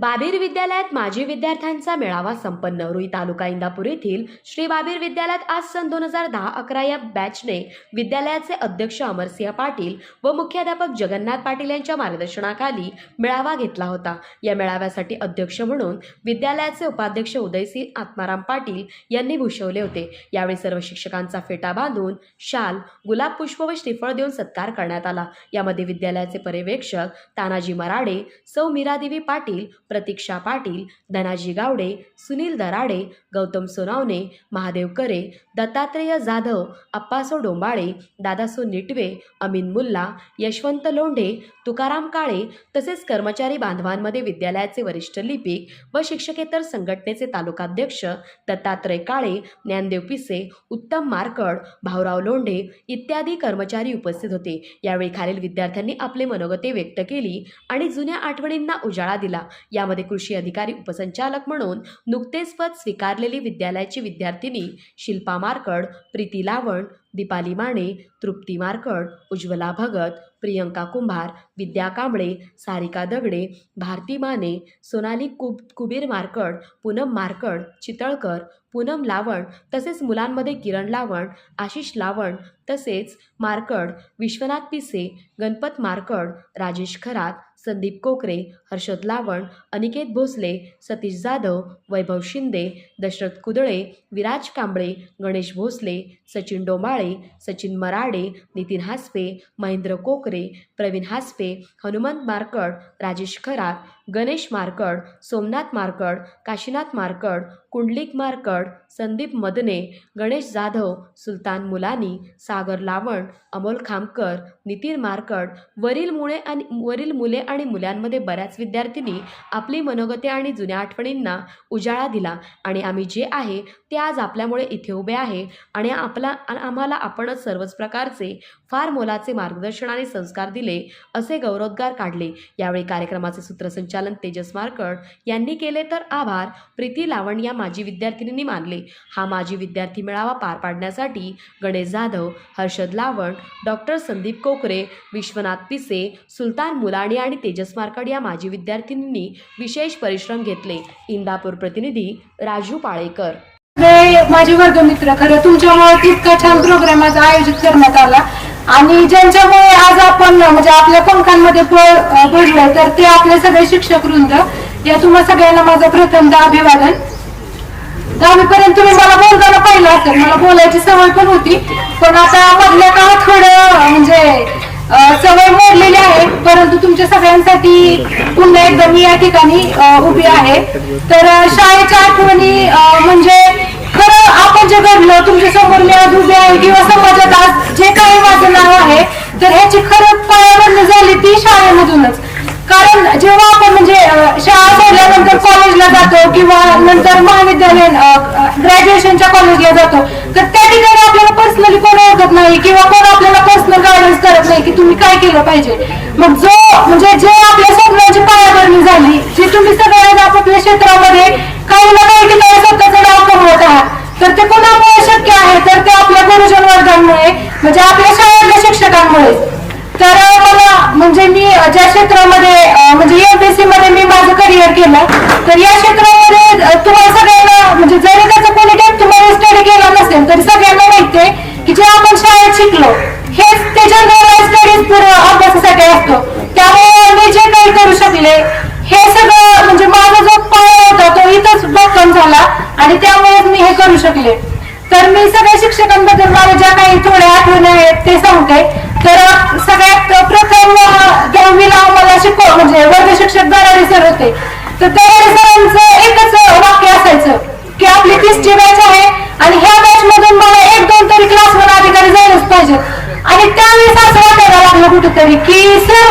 बाबीर विद्यालयात माजी विद्यार्थ्यांचा मेळावा संपन्न. रुई तालुका इंदापूर येथील श्री बाबीर विद्यालयात आज सन दोन हजार दहा अकरा या बॅचने विद्यालयाचे अध्यक्ष अमरसिंह पाटील व मुख्याध्यापक जगन्नाथ पाटील यांच्या मार्गदर्शनाखाली मेळावा घेतला होता. या मेळाव्यासाठी अध्यक्ष म्हणून विद्यालयाचे उपाध्यक्ष उदयसिंह आत्माराम पाटील यांनी भूषवले होते. यावेळी सर्व शिक्षकांचा फेटा बांधून शाल गुलाब पुष्प व श्रीफळ देऊन सत्कार करण्यात आला. यामध्ये विद्यालयाचे पर्यवेक्षक तानाजी मराडे सौ मीरादेवी पाटील प्रतीक्षा पाटील धनाजी गावडे सुनील दराडे गौतम सोनावणे महादेव करे दत्तात्रेय जाधव अप्पासो डोंबाळे दादासो निटवे अमीन मुल्ला यशवंत लोंढे तुकाराम काळे तसेच कर्मचारी बांधवांमध्ये विद्यालयाचे वरिष्ठ लिपिक व शिक्षकेतर संघटनेचे तालुकाध्यक्ष दत्तात्रय काळे ज्ञानदेव पिसे उत्तम मारकड भाऊराव लोंढे इत्यादी कर्मचारी उपस्थित होते. यावेळी खालील विद्यार्थ्यांनी आपले मनोगते व्यक्त केली आणि जुन्या आठवणींना उजाळा दिला. यामध्ये कृषी अधिकारी उपसंचालक म्हणून नुकतेच पद स्वीकारलेली विद्यालयाची विद्यार्थिनी शिल्पा मारकड प्रीती लावण दीपाली माने तृप्ती मारकड उज्ज्वला भगत प्रियंका कुंभार विद्या कांबळे सारिका दगडे भारती माने सोनाली कुब कुबीर मारकड पूनम मारकड चितळकर पूनम लावण तसेच मुलांमध्ये किरण लावण आशिष लावण तसेच मारकड विश्वनाथ पिसे गणपत मारकड राजेश खरात संदीप कोकरे हर्षद लावण अनिकेत भोसले सतीश जाधव वैभव शिंदे दशरथ कुदळे विराज कांबळे गणेश भोसले सचिन डोमाळे सचिन मराडे नितीन हासपे महेंद्र कोकरे प्रवीण हासपे हनुमंत मारकड राजेश खरात गणेश मारकड सोमनाथ मारकड काशीनाथ मारकड कुंडलिक मारकड संदीप मदने गणेश जाधव सुलतान मुलानी सागर लावण अमोल खामकर नितीन मारकड वरील मुळे आणि वरील मुले आणि मुलांमध्ये बऱ्याच विद्यार्थिनी आपली मनोगते आणि जुन्या आठवणींना उजाळा दिला. आणि आम्ही जे आहे ते आज आपल्यामुळे इथे उभे आहे आणि आपला आम्हाला आपणच सर्वच प्रकारचे फार मोलाचे मार्गदर्शन आणि संस्कार दिले असे गौरवोद्गार काढले. यावेळी कार्यक्रमाचे सूत्रसंचालन तेजस मारकड यांनी केले तर आभार. प्रीती लावण या माजी विद्यार्थिनींनी मानले. हा माजी विद्यार्थी मेळावा पार पाडण्यासाठी गणेश जाधव हर्षद लावण डॉक्टर संदीप कोकरे विश्वनाथ पिसे सुलतान मुलाणी आणि तेजस मारकड या माजी विद्यार्थिनींनी विशेष परिश्रम घेतले. इंदापूर प्रतिनिधी राजू पाळेकर. माझे वर्गमित्र खरं तुमच्यामुळे इतका छान प्रोग्राम आज आयोजित करण्यात आला. आणि ज्यांच्यामुळे आज आपण म्हणजे आपल्या पंखांमध्ये पळ अं, तर ते आपले सगळे शिक्षक वृंद या तुम्हा सगळ्यांना माझं प्रथमतः अभिवादन. दहावीपर्यंत तुम्ही मला बोलताना पाहिलं असेल मला बोलायची सवय पण होती पण आता मधल्या काळात थोडं म्हणजे सवय मोडलेली आहे परंतु तुमच्या सगळ्यांसाठी पुन्हा एकदा मी या ठिकाणी उभी आहे. तर शाळेच्या आठवणी म्हणजे खरं आपण जे घडलं तुमच्यासमोर मी आज उभी आहे किंवा समाजात आज जे काही माझं नाव आहे. तर ह्याची खरं पायाभरणी झाली ती शाळेमधूनच. कारण जेव्हा आपण म्हणजे शाळा सोडल्यानंतर कॉलेजला जातो किंवा नंतर महाविद्यालय ग्रॅज्युएशनच्या कॉलेजला जातो तर त्या ठिकाणी आपल्याला पर्सनली कोण ओळखत नाही किंवा कोण आपल्याला पर्सनल गायडन्स करत नाही की तुम्ही काय केलं पाहिजे. मग जो म्हणजे जे आपल्या स्वप्नाची पायाभरणी झाली जी तुम्ही सगळ्यांना आपापल्या क्षेत्रामध्ये काही ना काही ठिकाणी स्वतःचं नाव कमवत आहात तर ते कोणामुळे शक्य आहे? तर ते आपल्या गुरुजन वर्गांमुळे. म्हणजे आपल्या त्यामुळे. तर मला म्हणजे मी ज्या क्षेत्रामध्ये म्हणजे एमबीसी मध्ये मी माझं करिअर केलं तर या क्षेत्रामध्ये तुम्हाला सगळ्यांना म्हणजे जरी त्याचा कोणी टाइम तुम्हाला स्टडी केला नसेल तरी सगळ्यांना माहितीये की जे आपण शाळेत शिकलो हेच ते जनरल स्टडीज पूर्ण अभ्यासासाठी असतो. त्यामुळे मी जे काही करू शकले हे सगळं म्हणजे माझा जो पाया होता तो इथंच भक्कम झाला आणि त्यामुळेच मी हे करू शकले. तर मी सगळ्या शिक्षकांबद्दल मला ज्या काही थोड्या आठवणी आहेत ते सांगते. तर सगळ्यात प्रथम दहावीला आम्हाला शिकव म्हणजे वर्ग शिक्षक दराडे सर होते. तर दराडे सरांचं एकच वाक्य असायचं की आपली तीसची बॅच आहे आणि ह्या बॅच मधून मला एक दोन तरी क्लासवर अधिकारी जायलाच पाहिजे आणि त्यावेळेस असं वाटायला लागलं कुठेतरी की सर